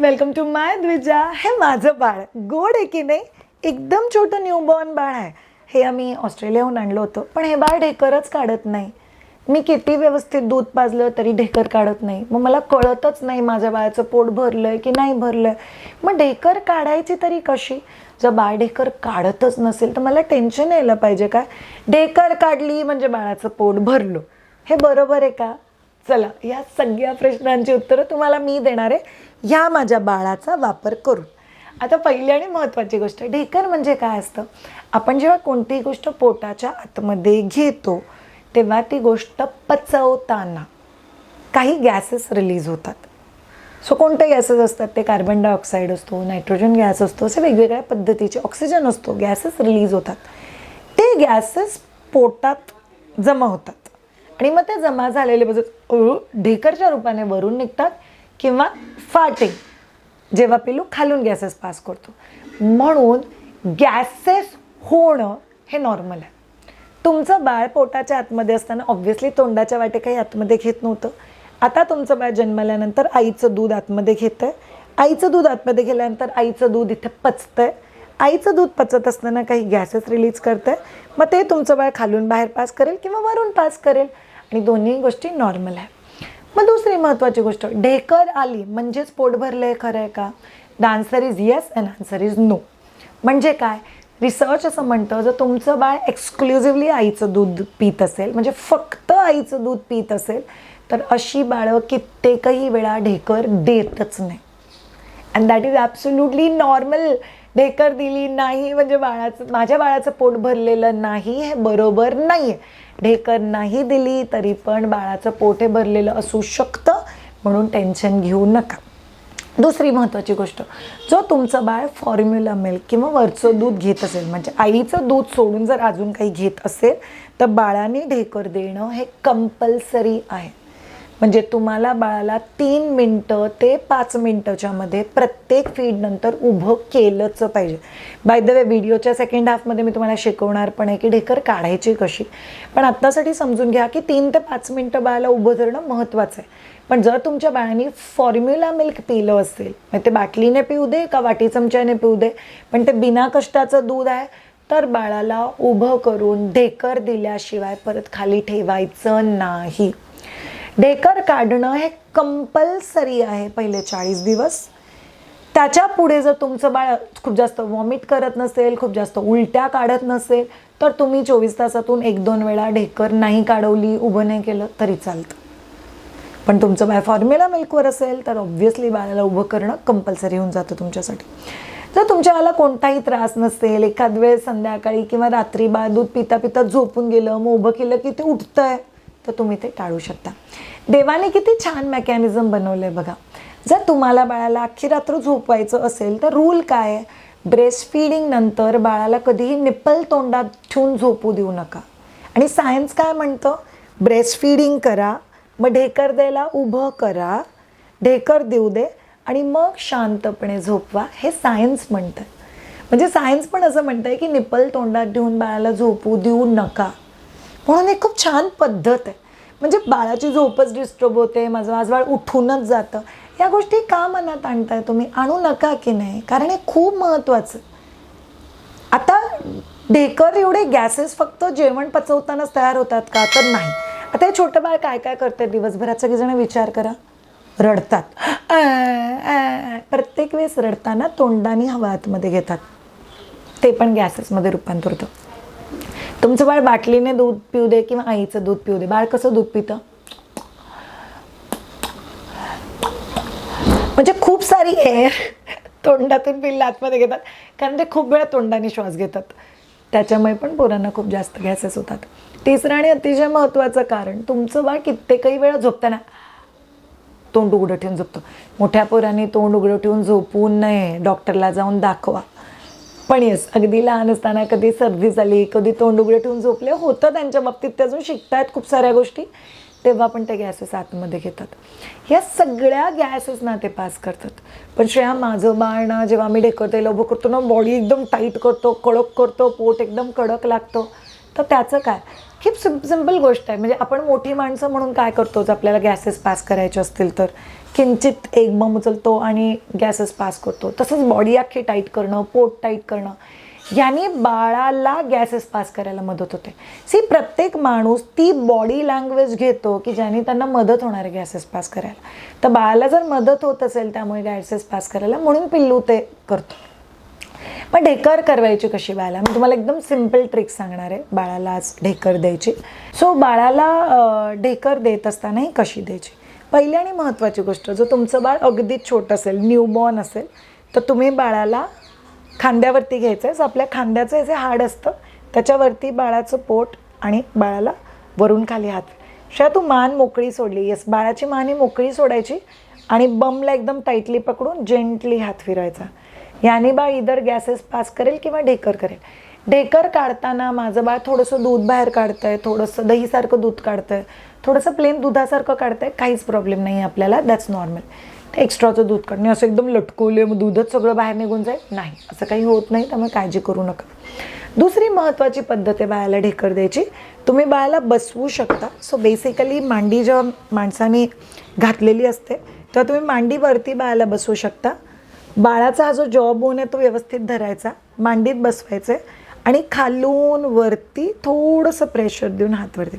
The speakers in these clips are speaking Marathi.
वेलकम टू माय द्विजा. हे माझं बाळ. गोड आहे की नाही? एकदम छोटं न्यूबॉर्न बाळ आहे. हे आम्ही ऑस्ट्रेलियाहून आणलं होतं पण हे बाळ ढेकरच काढत नाही. मी किती व्यवस्थित दूध पाजलं तरी ढेकर काढत नाही. मग मला कळतच नाही माझ्या बाळाचं पोट भरलं आहे की नाही भरलं आहे मग ढेकर काढायची तरी कशी? जर बाळ ढेकर काढतच नसेल तर मला टेन्शन यायला पाहिजे काय ढेकर काढली म्हणजे बाळाचं पोट भरलं. हे बरोबर आहे का? चला या सगळ्या प्रश्नांची उत्तरं तुम्हाला मी देणार आहे. ह्या माझ्या बाळाचा वापर करून. आता पहिली आणि महत्त्वाची गोष्ट ढेकर म्हणजे काय असतं? आपण जेव्हा कोणतीही गोष्ट पोटाच्या आतमध्ये घेतो तेव्हा ती गोष्ट पचवताना काही गॅसेस रिलीज होतात. सो कोणते गॅसेस असतात? ते कार्बन डायऑक्साईड असतो नायट्रोजन गॅस असतो असे वेगवेगळ्या पद्धतीचे ऑक्सिजन असतो गॅसेस रिलीज होतात. ते गॅसेस पोटात जमा होतात. आणि मग ते जमा झालेले बजत ढेकरच्या रूपाने वरून निघतात किंवा फाटे जेव्हा पिलू खालून गॅसेस पास करतो. म्हणून गॅसेस होणं हे नॉर्मल आहे. तुमचं बाळ पोटाच्या आतमध्ये असताना ऑब्व्हियसली तोंडाच्या वाटे काही आतमध्ये घेत नव्हतं. आता तुमचं बाळ जन्मल्यानंतर आईचं दूध आतमध्ये घेतं आहे आईचं दूध आतमध्ये गेल्यानंतर आईचं दूध इथे पचतं आहे आईचं दूध पचत असताना काही गॅसेस रिलीज करतं आहे मग ते तुमचं बाळ खालून बाहेर पास करेल किंवा वरून पास करेल. आणि दोन्ही गोष्टी नॉर्मल आहे. मग दुसरी महत्त्वाची गोष्ट ढेकर आली म्हणजेच पोट भरलं आहे खरं आहे का? The answer is yes and answer is no म्हणजे काय? रिसर्च असं म्हणतं जर तुमचं बाळ एक्सक्लुझिव्हली आईचं दूध पित असेल म्हणजे फक्त आईचं दूध पित असेल तर अशी बाळं कित्येकही वेळा ढेकर देतच नाही. And that is absolutely normal ढेकर दिली नाही म्हणजे बाळाचं माझ्या बाळाचं पोट भरलेलं नाही हे बरोबर नाही आहे ढेकर नाही दिली तरी पण बाळाचं पोट हे भरलेलं असू शकतं म्हणून टेन्शन घेऊ नका. दुसरी महत्त्वाची गोष्ट जो तुमचं बाळ फॉर्म्युला मिल्क किंवा वरचं दूध घेत असेल म्हणजे आईचं दूध सोडून जर अजून काही घेत असेल तर बाळाने ढेकर देणं हे कंपल्सरी आहे. म्हणजे तुम्हाला बाळाला तीन मिनटं ते पाच मिनटाच्या मध्ये प्रत्येक फीडनंतर उभं केलंच पाहिजे. बाय द वे व्हिडिओच्या सेकंड हाफमध्ये मी तुम्हाला शिकवणार पण आहे की ढेकर काढायची कशी. पण आत्तासाठी समजून घ्या की तीन ते पाच मिनटं बाळाला उभं धरणं महत्त्वाचं आहे. पण जर तुमच्या बाळाने फॉर्म्युला मिल्क पिलं असेल मग ते बाटलीने पिऊ दे का वाटी चमच्याने पिऊ दे? पण ते बिना कष्टाचं दूध आहे तर बाळाला उभं करून ढेकर दिल्याशिवाय परत खाली ठेवायचं नाही. ढेकर काढणं हे कंपल्सरी आहे पहिले चाळीस दिवस. त्याच्या पुढे जर तुमचं बाळ खूप जास्त वॉमिट करत नसेल खूप जास्त उलट्या काढत नसेल तर तुम्ही चोवीस तासातून एक दोन वेळा ढेकर नाही काढवली उभं नाही केलं तरी चालतं. पण तुमचं बाळ फॉर्म्युला मिल्कवर असेल तर ऑब्व्हियसली बाळाला उभं करणं कंपल्सरी होऊन जातं तुमच्यासाठी. जर तुमच्या बाळाला कोणताही त्रास नसेल एखाद वेळ संध्याकाळी किंवा रात्री बाळ दूध पिता पिता झोपून गेलं मग उभं केलं की ते उठतं आहे तर तुम्ही ते टाळू शकता. देवाने किती छान मेकॅनिझम बनवलं आहे बघा. जर तुम्हाला बाळाला अख्खी रात्र झोपवायचं असेल तर रूल काय? आहे ब्रेस्ट फिडिंग नंतर बाळाला कधीही निप्पल तोंडात ठेवून झोपू देऊ नका. आणि सायन्स काय म्हणतं? ब्रेस्ट फिडिंग करा मग ढेकर द्यायला उभं करा ढेकर देऊ दे आणि मग शांतपणे झोपवा. हे सायन्स म्हणतं म्हणजे सायन्स पण असं म्हणतं आहे की निप्पल तोंडात ठेवून बाळाला झोपू देऊ नका. म्हणून एक खूप छान पद्धत आहे. म्हणजे बाळाची झोपच डिस्टर्ब होते माझं आज बाळ उठूनच जातं. या गोष्टी का मनात आणताय तुम्ही? आणू नका की नाही? कारण हे खूप महत्त्वाचं आता ढेकर एवढे गॅसेस फक्त जेवण पचवतानाच तयार होतात का? तर नाही. आता हे छोटं बाळ काय काय करते दिवसभरात सगळेजण विचार करा. रडतात. प्रत्येक वेळेस रडताना तोंडाने हवा आतमध्ये घेतात. ते पण गॅसेसमध्ये रूपांतर होतं तुमचं बाळ बाटलीने दूध पिऊ दे किंवा आईचं दूध पिऊ दे? बाळ कसं दूध पितं? म्हणजे खूप सारी एअर तोंडातून पिल्ल आतमध्ये घेतात. कारण ते खूप वेळा तोंडाने श्वास घेतात. त्याच्यामुळे पण पोरांना खूप जास्त गॅसेस होतात. तिसरं आणि अतिशय महत्त्वाचं कारण तुमचं बाळ कित्येकही वेळा झोपताना तोंड उघडं ठेवून झोपतो. मोठ्या पोरांनी तोंड उघडं ठेवून झोपू नये. डॉक्टरला जाऊन दाखवा. पण येस अगदी लहान असताना कधी सर्दी झाली कधी तोंड उघडे ठेवून झोपले होतं त्यांच्या बाबतीत ते अजून शिकतायत खूप साऱ्या गोष्टी तेव्हा पण ते गॅसेस आतमध्ये घेतात. ह्या सगळ्या गॅसेस ना ते पास करतात. पण श्रेया माझं बाळ ना जेव्हा मी ढेकवते उभं करतो ना बॉडी एकदम टाईट करतो कडक करतो पोट एकदम कडक लागतो. तर त्याचं काय? खूप सिम सिंपल गोष्ट आहे. म्हणजे आपण मोठी माणसं म्हणून काय करतोच आपल्याला गॅसेस पास करायचे असतील तर? किंचित एक बम उचलतो आणि गॅसेस पास करतो. तसंच बॉडी अख्खी टाईट करणं पोट टाईट करणं याने बाळाला गॅसेस पास करायला मदत होते. सी प्रत्येक माणूस ती बॉडी लँग्वेज घेतो की ज्याने त्यांना मदत होणार आहे गॅसेस पास करायला. तर बाळाला जर मदत होत असेल त्यामुळे गॅसेस पास करायला म्हणून पिल्लू ते करतो. पण ढेकर करवायची कशी बाळाला? मी तुम्हाला एकदम सिंपल ट्रिक सांगणार आहे बाळाला आज ढेकर द्यायची. सो बाळाला ढेकर देत असतानाही कशी द्यायची? पहिली आणि महत्त्वाची गोष्ट जर तुमचं बाळ अगदीच छोटं असेल न्यूबॉर्न असेल तर तुम्ही बाळाला खांद्यावरती घ्यायचं आहे आपल्या खांद्याचं जे हाड असतं त्याच्यावरती बाळाचं पोट आणि बाळाला वरून खाली हात. शिवाय तू मान मोकळी सोडली. येस बाळाची मान ही मोकळी सोडायची आणि बमला एकदम टाईटली पकडून जेंटली हात फिरायचा याने बाळ इधर गॅसेस पास करेल किंवा ढेकर करेल. ढेकर काढताना माझं बाळ थोडंसं दूध बाहेर काढतंय थोडंसं दहीसारखं दूध काढतंय. थोडंसं प्लेन दुधासारखं काढतंय काहीच प्रॉब्लेम नाही आहे आपल्याला. दॅट्स नॉर्मल ते एक्स्ट्राचं दूध काढणे असं एकदम लटकवले मग दूधच सगळं बाहेर निघून जाईल? नाही असं काही होत नाही त्यामुळे काळजी करू नका. दुसरी महत्त्वाची पद्धत आहे बाळाला ढेकर द्यायची. तुम्ही बाळाला बसवू शकता. सो बेसिकली मांडी जेव्हा माणसाने घातलेली असते तेव्हा तुम्ही मांडीवरती बाळाला बसवू शकता. बाळाचा हा जो जॉ बोन आहे तो व्यवस्थित धरायचा. मांडीत बसवायचे आणि खालून वरती थोडंसं प्रेशर देऊन हातवरती.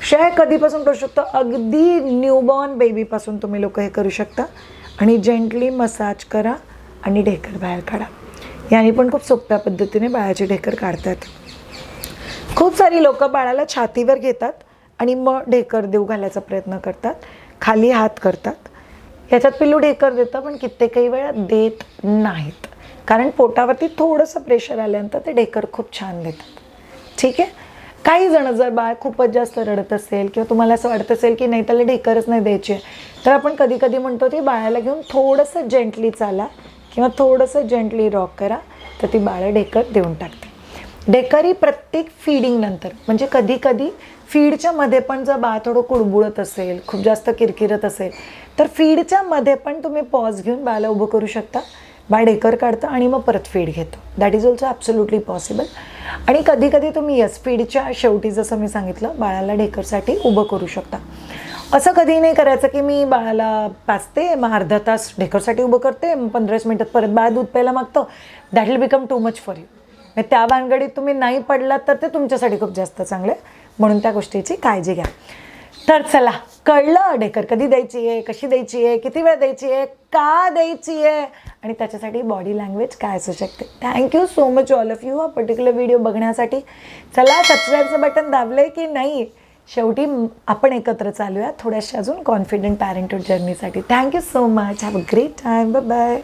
क्षय कधीपासून करू शकतो? अगदी न्यूबॉर्न बेबीपासून तुम्ही लोक हे करू शकता. आणि जेंटली मसाज करा आणि ढेकर बाहेर काढा. याने पण खूप सोप्या पद्धतीने बाळाची ढेकर काढतात. खूप सारी लोक बाळाला छातीवर घेतात आणि मग ढेकर देऊ घालायचा प्रयत्न करतात. खाली हात करतात. याच्यात पिल्लू ढेकर देतं पण कित्येकही वेळा देत नाहीत. कारण पोटावरती थोडंसं प्रेशर आल्यानंतर ते ढेकर खूप छान देतात. ठीक आहे? काही जण जर बाळ खूपच जास्त रडत असेल किंवा तुम्हाला असं वाटत असेल की नाही त्याला ढेकरच नाही द्यायची आहे, तर आपण कधी कधी म्हणतो ती बाळाला घेऊन थोडंसं जेंटली चाला किंवा थोडंसं जेंटली रॉक करा तर ती बाळं ढेकर देऊन टाकते. ढेकर ही प्रत्येक फीडिंग नंतर म्हणजे कधी कधी फीडच्या मध्ये पण जर बाळ थोडं कुडबुडत असेल खूप जास्त किरकिरत असेल तर फीडच्या मध्ये पण तुम्ही पॉज घेऊन बाळाला उभं करू शकता. बाळ ढेकर काढतं आणि मग परत फीड घेतो. That is also absolutely possible आणि कधी कधी तुम्ही यस फीडच्या शेवटी जसं मी सांगितलं बाळाला ढेकरसाठी उभं करू शकता. असं कधी नाही करायचं की मी बाळाला पाचते मग अर्धा तास ढेकरसाठी उभं करते मग पंधराच मिनटात परत बाळ दूध प्यायला मागतं. That will become too much for you त्या भानगडीत तुम्ही नाही पडलात तर ते तुमच्यासाठी खूप जास्त चांगलं आहे. म्हणून त्या गोष्टीची काळजी घ्या. तर चला कळलं ढेकर कधी द्यायची आहे कशी द्यायची आहे किती वेळ द्यायची आहे का द्यायची आहे? आणि त्याच्यासाठी बॉडी लँग्वेज काय असू शकते? Thank you so much all of you हा पर्टिक्युलर व्हिडिओ बघण्यासाठी चला सबस्क्राईबचं बटन दाबलं की नाही? शेवटी आपण एकत्र चालूया. थोड्याशा अजून confident parenthood जर्नीसाठी thank you so much have a great time bye bye